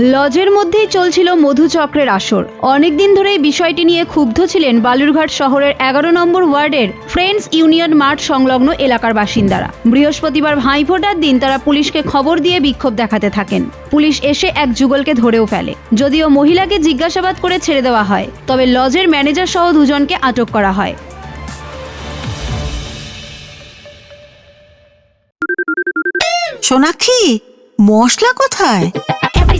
লজের মধ্যেই চলছিল মধুচক্রের আসর। অনেকদিন ধরেই বিষয়টি নিয়ে ক্ষুব্ধ ছিলেন বালুরঘাট শহরের এগারো নম্বর ওয়ার্ডের ফ্রেন্ডস ইউনিয়ন মাঠ সংলগ্ন এলাকার বাসিন্দারা। বৃহস্পতিবার ভাইফোঁটার দিন তারা পুলিশকে খবর দিয়ে বিক্ষোভ দেখাতে থাকেন। পুলিশ এসে এক যুগলকে ধরেও ফেলে। যদিও মহিলাকে জিজ্ঞাসাবাদ করে ছেড়ে দেওয়া হয়, তবে লজের ম্যানেজার সহ দুজনকে আটক করা হয়। সোনাক্ষী, মশলা কোথায়?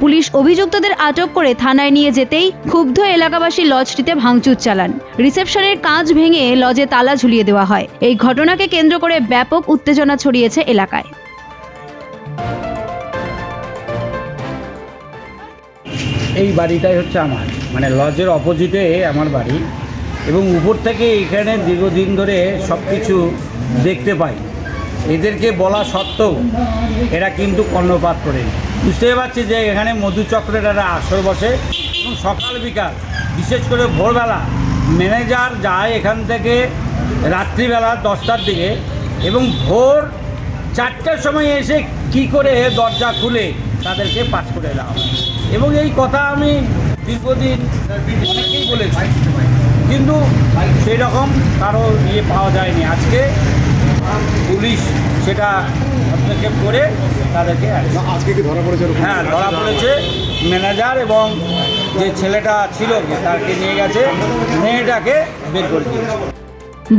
পুলিশ অভিযুক্তদের আটক করে থানায় নিয়ে যেতেই ক্ষুব্ধ এলাকাবাসী লজটিতে ভাঙচুর চালান। রিসেপশনের কাঁচ ভেঙে লজে তালা ঝুলিয়ে দেওয়া হয়। এই ঘটনাকে কেন্দ্র করে ব্যাপক উত্তেজনা ছড়িয়েছে এলাকায়। এই বাড়িটাই হচ্ছে আমার। মানে লজের অপোজিটে আমার বাড়ি। এবং উপর থেকে এখানে দীর্ঘদিন ধরে সব কিছু দেখতে পাই। এদেরকে বলা সত্ত্বেও এরা কিন্তু কর্ণপাত করে। বুঝতে পারছি যে এখানে মধুচক্রের একটা আসর বসে এবং সকাল বিকাল, বিশেষ করে ভোরবেলা, ম্যানেজার যায় এখান থেকে রাত্রিবেলা দশটার দিকে এবং ভোর চারটার সময় এসে কি করে দরজা খুলে তাদেরকে পাস করে দেওয়া। এবং এই কথা আমি দীর্ঘদিন অনেকেই বলেছি। কিন্তু সেই রকম কারও ইয়ে পাওয়া যায়নি। আজকে পুলিশ সেটা হস্তক্ষেপ করে তাদেরকে আজকে কি ধরা পড়েছে হ্যাঁ ধরা পড়েছে ম্যানেজার এবং যে ছেলেটা ছিল তাকে নিয়ে গেছে মেয়েটাকে বের করে দিয়েছে।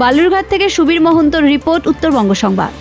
বালুরঘাট থেকে সুবীর মহন্তর রিপোর্ট উত্তরবঙ্গ সংবাদ।